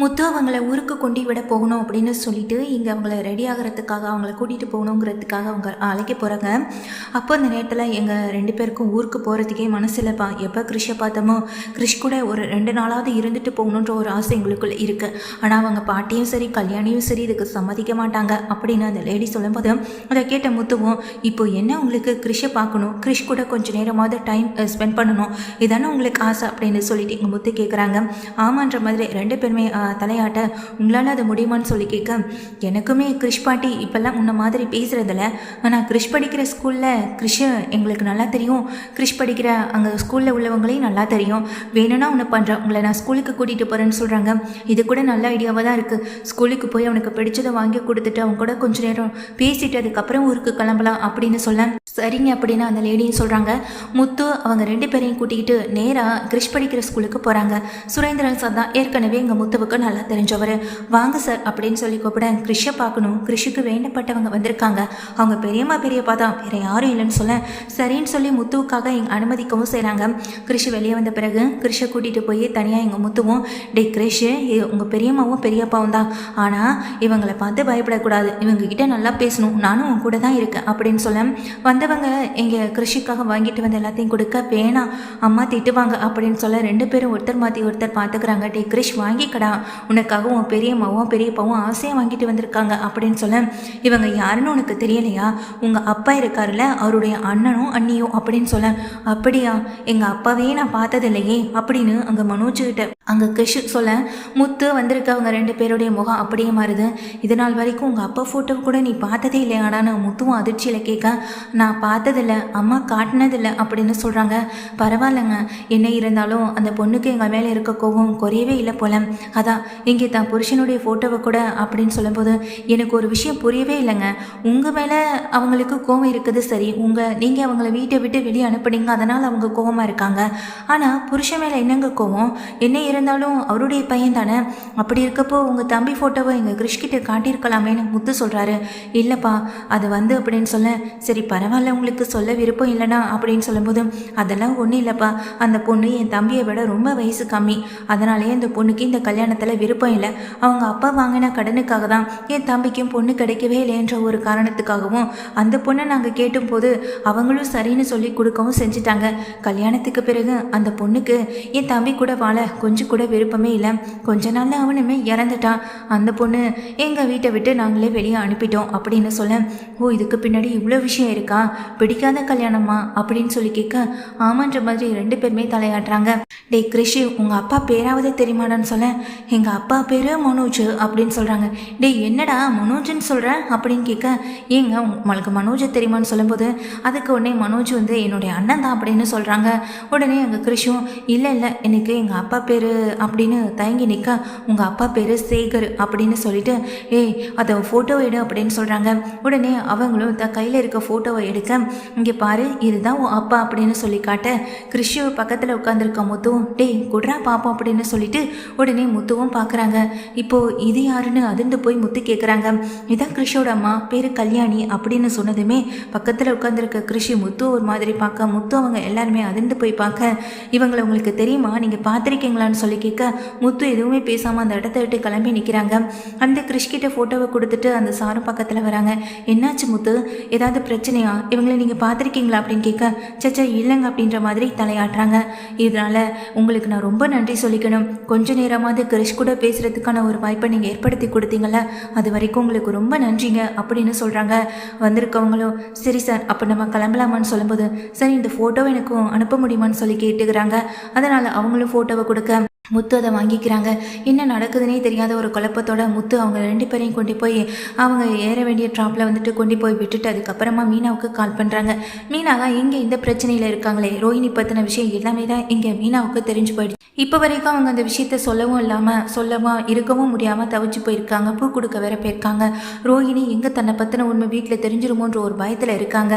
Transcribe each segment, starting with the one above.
முத்து அவங்கள ஊருக்கு கொண்டு விட போகணும் அப்படின்னு சொல்லிட்டு இங்கே அவங்கள ரெடி ஆகிறதுக்காக அவங்கள கூட்டிகிட்டு போகணுங்கிறதுக்காக அவங்க அழைக்க போகிறாங்க அப்போ அந்த நேரத்தில் எங்கள் ரெண்டு பேருக்கும் ஊருக்கு போகிறதுக்கே மனசில்ப்பா எப்போ கிறிஷை பார்த்தோமோ கிறிஷ் கூட ஒரு ரெண்டு நாளாவது இருந்துட்டு போகணுன்ற ஒரு ஆசை எங்களுக்குள்ளே இருக்குது ஆனால் அவங்க பாட்டியும் சரி கல்யாணியும் சரி இதுக்கு சம்மதிக்க மாட்டாங்க அப்படின்னு அந்த லேடி சொல்லும்போது அதை கேட்ட முத்துவும் இப்போ என்ன உங்களுக்கு கிறிஷை பார்க்கணும் கிறிஷ் கூட கொஞ்சம் நேரமாவது டைம் ஸ்பெண்ட் பண்ணணும். இதானே உங்களுக்கு ஆசை? அப்படின்னு சொல்லிட்டு எங்கள் முத்து கேட்குறாங்க ஆமான்ற மாதிரி ரெண்டு பேருமே தலையாட்ட உங்களால் அது முடியுமான்னு சொல்லி கேட்க எனக்குமே கிறிஷ் பாட்டி இப்போல்லாம் உன்ன மாதிரி பேசுகிறதில்ல ஆனால் கிறிஷ் படிக்கிற ஸ்கூலில் கிறிஷ் எங்களுக்கு நல்லா தெரியும். கிறிஷ் படிக்கிற அங்கே ஸ்கூலில் உள்ளவங்களையும் நல்லா தெரியும். வேணும்னா ஒன்று பண்ணுறேன் உங்களை நான் ஸ்கூலுக்கு கூட்டிகிட்டு போகிறேன்னு சொல்கிறாங்க இது கூட நல்ல ஐடியாவாக தான் இருக்குது ஸ்கூலுக்கு போய் அவனுக்கு பிடிச்சதை வாங்கி கொடுத்துட்டு அவன் கூட கொஞ்சம் நேரம் பேசிட்டு அதுக்கப்புறம் ஊருக்கு கிளம்பலாம் அப்படின்னு சொல்ல சரிங்க அப்படின்னு அந்த லேடியும் சொல்கிறாங்க முத்து அவங்க ரெண்டு பேரையும் கூட்டிக்கிட்டு நேராக கிரிஷ் படிக்கிற ஸ்கூலுக்கு போகிறாங்க சுரேந்திரன் சார் தான் ஏற்கனவே எங்கள் முத்துவுக்கு நல்லா தெரிஞ்சவர். வாங்க சார் அப்படின்னு சொல்லி கூப்பிட கிரிஷை பார்க்கணும். கிரிஷுக்கு வேண்டப்பட்டவங்க வந்திருக்காங்க. அவங்க பெரியம்மா பெரியப்பா தான். வேறு யாரும் இல்லைன்னு சொல்ல. சரின்னு சொல்லி முத்துவுக்காக எங்கள் அனுமதிக்கவும் செய்கிறாங்க கிரிஷ் வெளியே வந்த பிறகு கிரிஷை கூட்டிகிட்டு போய் தனியாக எங்கள் முத்துவும் டே கிறிஷ் உங்கள் பெரியம்மாவும் பெரியப்பாவும் தான். ஆனால் இவங்களை பார்த்து பயப்படக்கூடாது. இவங்ககிட்ட நல்லா பேசணும். நானும் உன் கூட தான் இருக்கேன். அப்படின்னு சொல்ல வந்தவங்க எங்கள் கிருஷிக்காக வாங்கிட்டு வந்து எல்லாத்தையும் கொடுக்க வேணாம். அம்மா திட்டுவாங்க அப்படின்னு சொல்ல ரெண்டு பேரும் ஒருத்தர் மாற்றி ஒருத்தர் பார்த்துக்கிறாங்க டே கிரிஷ் வாங்கிக்கடா. உனக்காக உன் பெரியம்மாவும் பெரியப்பாவும் ஆசையாக வாங்கிட்டு வந்திருக்காங்க அப்படின்னு சொல்ல இவங்க யாருன்னு உனக்கு தெரியலையா? உங்கள் அப்பா இருக்காருல்ல அவருடைய அண்ணனும் அண்ணியும் அப்படின்னு சொல்ல அப்படியா? எங்கள் அப்பாவே நான் பார்த்ததில்லையே அப்படின்னு அங்கே மனோஜ்கிட்ட அங்கே கிரிஷ் சொல்ல முத்து வந்திருக்கவங்க ரெண்டு பேருடைய முகம் அப்படியே மாறுது. இது நாள் வரைக்கும் உங்கள் அப்பா ஃபோட்டோ கூட நீ பார்த்ததே இல்லையாடான்னு முத்துவும் அதிர்ச்சியில் கேட்க நான் நான் பார்த்ததில்ல அம்மா காட்டினதில்ல அப்படின்னு சொல்கிறாங்க பரவாயில்லைங்க. என்ன இருந்தாலும் அந்த பொண்ணுக்கு எங்கள் மேலே இருக்க கோவம் குறையவே இல்லை போல. அதான் இங்கே தான் புருஷனுடைய ஃபோட்டோவை கூட அப்படின்னு சொல்லும்போது எனக்கு ஒரு விஷயம் புரியவே இல்லைங்க. உங்கள் மேலே அவங்களுக்கு கோவம் இருக்குது சரி. உங்கள் நீங்கள் அவங்கள வீட்டை விட்டு வெளியே அனுப்புனீங்க அதனால் அவங்க கோவமாக இருக்காங்க. ஆனால் புருஷன் மேலே என்னங்க கோவம் என்ன இருந்தாலும் அவருடைய பையன் தானே. அப்படி இருக்கப்போ உங்கள் தம்பி ஃபோட்டோவை எங்கள் கிருஷ்கிட்ட காட்டியிருக்கலாமேன்னு முத்து சொல்கிறாரு இல்லைப்பா அது வந்து அப்படின்னு சொல்ல சரி பரவாயில்ல. உங்களுக்கு சொல்ல விருப்பம் இல்லைனா அப்படின்னு சொல்லும்போது அதெல்லாம் ஒன்றும் இல்லைப்பா. அந்த பொண்ணு என் தம்பியை விட ரொம்ப வயசு கம்மி. அதனாலேயே அந்த பொண்ணுக்கு இந்த கல்யாணத்தில் விருப்பம் இல்லை. அவங்க அப்பா வாங்கின கடனுக்காக தான் என் தம்பிக்கும் பொண்ணு கிடைக்கவே இல்லைன்ற ஒரு காரணத்துக்காகவும் அந்த பொண்ணை நாங்கள் கேட்டும்போது அவங்களும் சரின்னு சொல்லி கொடுக்கவும் செஞ்சுட்டாங்க. கல்யாணத்துக்கு பிறகு அந்த பொண்ணுக்கு என் தம்பி கூட வாழ கொஞ்சம் கூட விருப்பமே இல்லை. கொஞ்ச நாள்ல அவனுமே இறந்துட்டான். அந்த பொண்ணு எங்கள் வீட்டை விட்டு நாங்களே வெளியே அனுப்பிட்டோம் அப்படின்னு சொல்ல ஓ இதுக்கு பின்னாடி இவ்வளோ விஷயம் இருக்கா? பிடிக்காத கல்யாணமா அப்படின்னு சொல்லி கேட்க ஆமான்ற மாதிரி ரெண்டு பேருமே தலையாட்டுறாங்க. டேய் கிருஷி உங்கள் அப்பா பேராவது தெரியுமாடான்னு சொல்ல. எங்கள் அப்பா பேர் மனோஜ் அப்படின்னு சொல்கிறாங்க டேய் என்னடா மனோஜ்னு சொல்கிற அப்படின்னு கேட்க ஏங்க உங்களுக்கு மனோஜ் தெரியுமான்னு சொல்லும்போது அதுக்கு உடனே மனோஜ் வந்து என்னுடைய அண்ணன் தான் அப்படின்னு சொல்கிறாங்க உடனே எங்கள் கிருஷும் இல்லை இல்லை எனக்கு எங்கள் அப்பா பேர் அப்படின்னு தயங்கி நிற்க உங்கள் அப்பா பேர் சேகர் அப்படின்னு சொல்லிட்டு ஏய் அதை ஃபோட்டோ எடு அப்படின்னு சொல்கிறாங்க உடனே அவங்களும் த கையில் இருக்க ஃபோட்டோவை எடுக்க இங்கே பாரு இதுதான் உன் அப்பா அப்படின்னு சொல்லி காட்ட கிறிஷு பக்கத்தில் உட்காந்துருக்க முத்துவும் டேய் குட்ரா பாப்போம் அப்படின்னு சொல்லிட்டு உடனே முத்துவும் பார்க்குறாங்க இப்போது இது யாருன்னு அதிர்ந்து போய் முத்து கேட்குறாங்க இதான் கிறிஷோட அம்மா பேர் கல்யாணி அப்படின்னு சொன்னதுமே பக்கத்தில் உட்காந்துருக்க கிருஷி முத்து ஒரு மாதிரி பார்க்க முத்து அவங்க எல்லாருமே அதிர்ந்து போய் பார்க்க இவங்களை உங்களுக்கு தெரியுமா? நீங்கள் பார்த்துருக்கீங்களான்னு சொல்லி கேட்க முத்து எதுவுமே பேசாமல் அந்த இடத்த விட்டு கிளம்பி நிற்கிறாங்க அந்த கிறிஷ்கிட்ட ஃபோட்டோவை கொடுத்துட்டு அந்த சாரும் பக்கத்தில் வராங்க. என்னாச்சு முத்து? ஏதாவது பிரச்சனையா? இவங்களை நீங்கள் பார்த்துருக்கீங்களா அப்படின்னு கேட்க சச்சா இல்லைங்க அப்படின்ற மாதிரி தலையாட்டுறாங்க. இதனால் உங்களுக்கு நான் ரொம்ப நன்றி சொல்லிக்கணும். கொஞ்ச நேரமாவது கிரிஷ் கூட பேசுகிறதுக்கான ஒரு வாய்ப்பை நீங்கள் ஏற்படுத்தி கொடுத்தீங்கல்ல அது வரைக்கும் உங்களுக்கு ரொம்ப நன்றிங்க அப்படின்னு சொல்கிறாங்க வந்திருக்கவங்களும் சரி சார் அப்போ நம்ம கிளம்பலாமான்னு சொல்லும்போது சரி இந்த ஃபோட்டோ எனக்கும் அனுப்ப முடியுமான்னு சொல்லி கேட்டுக்கிறாங்க. அதனால் அவங்களும் ஃபோட்டோவை கொடுக்க முத்து அதை வாங்கிக்கிறாங்க. என்ன நடக்குதுன்னே தெரியாத ஒரு குழப்பத்தோட முத்து அவங்க ரெண்டு பேரையும் கொண்டு போய் அவங்க ஏற வேண்டிய ட்ராப்பில் வந்துட்டு கொண்டு போய் விட்டுட்டு அதுக்கப்புறமா மீனாவுக்கு கால் பண்ணுறாங்க மீனா தான் இங்கே இந்த பிரச்சனையில் இருக்காங்களே. ரோஹிணி பற்றின விஷயம் எல்லாமே தான் இங்கே மீனாவுக்கு தெரிஞ்சு போயிடுச்சு. இப்போ வரைக்கும் அவங்க அந்த விஷயத்த சொல்லவும் இல்லாமல் சொல்லவும் இருக்கவும் முடியாமல் தவிச்சு போயிருக்காங்க. பூ கொடுக்க வேற போயிருக்காங்க. ரோஹிணி எங்கே தன்னை பற்றின உண்மை வீட்டில் தெரிஞ்சிருமோன்ற ஒரு பயத்தில் இருக்காங்க.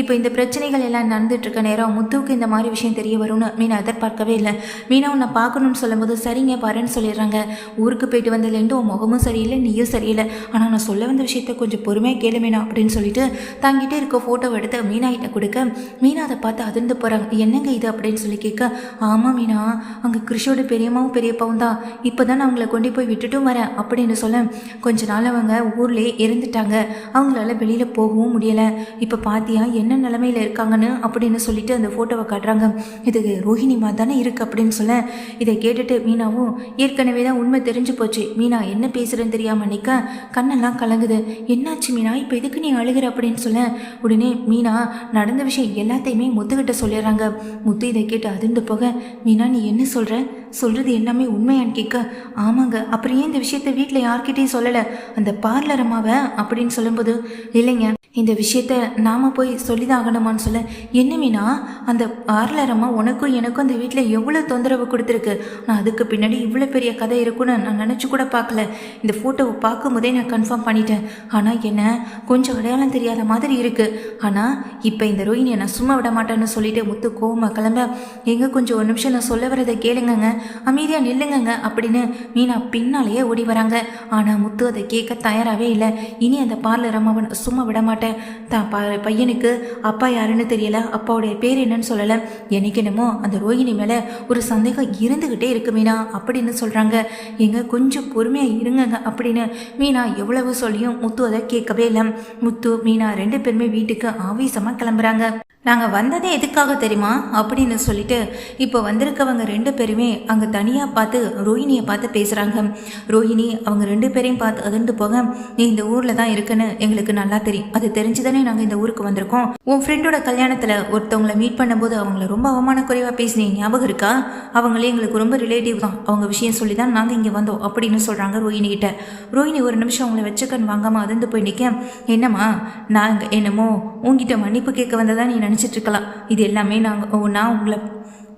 இப்போ இந்த பிரச்சனைகள் எல்லாம் நடந்துட்டு இருக்க நேரம் முத்துவுக்கு இந்த மாதிரி விஷயம் தெரிய வரும்னு மீனா எதிர்பார்க்கவே இல்லை. மீனா உன்னை பார்க்கணும்னு சொல்ல சொல்லும்போது சரிங்க வரேன்னு சொல்லிடுறாங்க. ஊருக்கு போயிட்டு வந்ததுலேருந்து உன் முகமும் சரியில்லை நீயும் சரியில்லை. ஆனால் நான் சொல்ல வந்த விஷயத்த கொஞ்சம் பொறுமையாக கேளுமேனா அப்படின்னு சொல்லிட்டு தாங்கிட்டே இருக்க ஃபோட்டோவை எடுத்து மீனாகிட்ட கொடுக்க மீனா அதை பார்த்து அதிர்ந்து போகிறாங்க என்னங்க இது? அப்படின்னு சொல்லி கேட்க ஆமாம் மீனா அங்கே கிருஷோட பெரியம்மாவும் பெரியப்பாவும் தான். இப்போ தான் நான் அவங்கள கொண்டு போய் விட்டுட்டும் வரேன் அப்படின்னு சொல்ல கொஞ்ச நாள் அவங்க ஊர்லேயே இறந்துட்டாங்க அவங்களால வெளியில் போகவும் முடியலை. இப்போ பாத்தியா என்ன நிலமையில இருக்காங்கன்னு? அப்படின்னு சொல்லிட்டு அந்த ஃபோட்டோவை காட்டுறாங்க. இது ரோஹிணிமா தானே இருக்கு அப்படின்னு சொல்ல இதை கேட்டுட்டு மீனாவும் ஏற்கனவே தான் உண்மை தெரிஞ்சு போச்சு. மீனா என்ன பேசுறேன்னு தெரியாம நிற்க கண்ணெல்லாம் கலங்குது. என்னாச்சு மீனா? இப்போ எதுக்கு நீ அழுகிற அப்படின்னு சொல்ல? உடனே மீனா நடந்த விஷயம் எல்லாத்தையுமே முத்துக்கிட்ட சொல்லிடுறாங்க. முத்து இதை கேட்டு அதிர்ந்து போக மீனா நீ என்ன சொல்ற? சொல்றது எல்லாமே உண்மையான்னு கேட்க ஆமாங்க அப்புறம் ஏன் இந்த விஷயத்த வீட்டில் யார்கிட்டயும் சொல்லலை? அந்த பார்லர் அம்மாவை அப்படின்னு சொல்லும்போது இல்லைங்க இந்த விஷயத்த நாம போய் சொல்லிதான் ஆகணுமான்னு சொல்ல என்னமேனா அந்த பார்லர் அம்மா உனக்கும் எனக்கும் அந்த வீட்டில் எவ்வளோ தொந்தரவு கொடுத்துருக்கு? நான் அதுக்கு பின்னாடி இவ்வளோ பெரிய கதை இருக்குன்னு நான் நினச்சி கூட பார்க்கல. இந்த ஃபோட்டோவை பார்க்கும்போதே நான் கன்ஃபார்ம் பண்ணிட்டேன். ஆனால் என்ன கொஞ்சம் அடையாளம் தெரியாத மாதிரி இருக்குது ஆனால் இப்போ இந்த ரோஹினியை நான் சும்மா விட மாட்டேன்னு சொல்லிட்டு முத்து கோவமாக கிளம்ப எங்கே கொஞ்சம் ஒரு நிமிஷம் நான் சொல்ல வரதை கேளுங்கங்க. அமைதியாக நில்லுங்கங்க அப்படின்னு மீனா பின்னாலேயே ஓடி வராங்க. ஆனால் முத்து அதை கேட்க தயாராகவே இல்லை. இனி அந்த பார்லர் அம்மாவை சும்மா விட மாட்டேன். தான் பையனுக்கு அப்பா யாருன்னு தெரியல. அப்பாவுடைய பேர் என்னன்னு சொல்லலை. எனக்கு என்னமோ அந்த ரோஹிணி மேலே ஒரு சந்தேகம் இருந்துக்கிட்டே இருக்கு மீனா அப்படின்னு சொல்கிறாங்க எங்க கொஞ்சம் பொறுமையாக இருங்கங்க அப்படின்னு மீனா எவ்வளவு சொல்லியும் முத்து அதை கேட்கவே இல்லை. முத்து மீனா ரெண்டு பேருமே வீட்டுக்கு ஆவேசமாக கிளம்புறாங்க. நாங்கள் வந்ததே எதுக்காக தெரியுமா? அப்படின்னு சொல்லிட்டு இப்போ வந்திருக்கவங்க ரெண்டு பேருமே அங்கே தனியாக பார்த்து ரோஹிணியை பார்த்து பேசுகிறாங்க ரோஹிணி அவங்க ரெண்டு பேரையும் பார்த்து அதிர்ந்து போக நீ இந்த ஊரில் தான் இருக்குன்னு எங்களுக்கு நல்லா தெரியும். அது தெரிஞ்சு தானே நாங்கள் இந்த ஊருக்கு வந்திருக்கோம். உன் ஃப்ரெண்டோட கல்யாணத்தில் ஒருத்தவங்கள மீட் பண்ணும்போது அவங்கள ரொம்ப அவமானக்குறைவாக பேசினீங்க ஞாபகம் இருக்கா? அவங்களே எங்களுக்கு ரொம்ப ரிலேட்டிவ் தான். அவங்க விஷயம் சொல்லி தான் நாங்கள் இங்கே வந்தோம் அப்படின்னு சொல்கிறாங்க ரோஹிணி கிட்ட. ரோஹிணி ஒரு நிமிஷம் அவங்கள வச்சுக்கன்னு வாங்காமல் அதிர்ந்து போய் நிற்க என்னம்மா நாங்கள் என்னமோ உங்ககிட்ட மன்னிப்பு கேட்க வந்ததா நீ நினச்சிட்டு இருக்கலாம் இது எல்லாமே நாங்கள் நான் உங்களை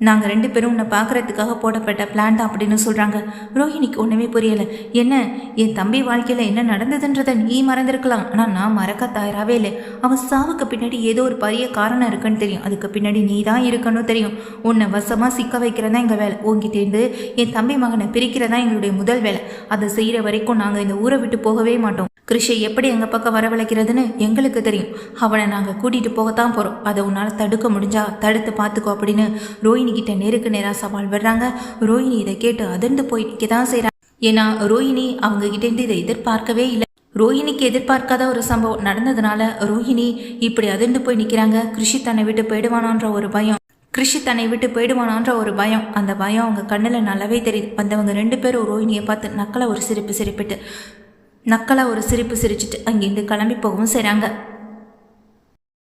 நாங்கள் ரெண்டு பேரும் உன்னை பார்க்குறதுக்காக போடப்பட்ட பிளான் தான் அப்படின்னு சொல்கிறாங்க ரோஹிணிக்கு ஒன்றுமே புரியலை. என்ன என் தம்பி வாழ்க்கையில் என்ன நடந்ததுன்றதை நீ மறந்துருக்கலாம். ஆனால் நான் மறக்க தயாராகவே இல்லை. அவன் சாவுக்கு பின்னாடி ஏதோ ஒரு பெரிய காரணம் இருக்குன்னு தெரியும். அதுக்கு பின்னாடி நீ தான் இருக்கணும் தெரியும். உன்னை வசமாக சிக்க வைக்கிறதா எங்கள் வேலை. உங்ககிட்டேருந்து என் தம்பி மகனை பிரிக்கிறதா எங்களுடைய முதல் வேலை. அதை செய்கிற வரைக்கும் நாங்கள் இந்த ஊரை விட்டு போகவே மாட்டோம். கிருஷை எப்படி எங்கள் பக்கம் வரவழைக்கிறதுன்னு எங்களுக்கு தெரியும். அவனை நாங்கள் கூட்டிகிட்டு போகத்தான் போகிறோம் அதை உன்னால் தடுக்க முடிஞ்சா தடுத்து பார்த்துக்கோ அப்படின்னு ரோஹிணி கிட்ட நேருக்கு நேராக சவால் விடுறாங்க. ரோஹிணி இதை கேட்டு அதிர்ந்து போய் நிற்க தான் செய்கிறாங்க ஏன்னா ரோஹிணி அவங்க கிட்டேருந்து இதை எதிர்பார்க்கவே இல்லை. ரோஹிணிக்கு எதிர்பார்க்காத ஒரு சம்பவம் நடந்ததுனால ரோஹிணி இப்படி அதிர்ந்து போய் நிற்கிறாங்க கிருஷி தன்னை விட்டு போயிடுவானான்ற ஒரு பயம். கிருஷி தன்னை விட்டு போயிடுவானான்ற ஒரு பயம். அந்த பயம் அவங்க கண்ணில் நல்லாவே தெரியுது. வந்தவங்க ரெண்டு பேரும் ரோஹிணியை பார்த்து நக்கலை ஒரு சிரிப்பு சிரிப்பிட்டு நக்கலா ஒரு சிரிப்பு சிரிச்சிட்டு அங்கேருந்து கிளம்பி போகவும் செய்கிறாங்க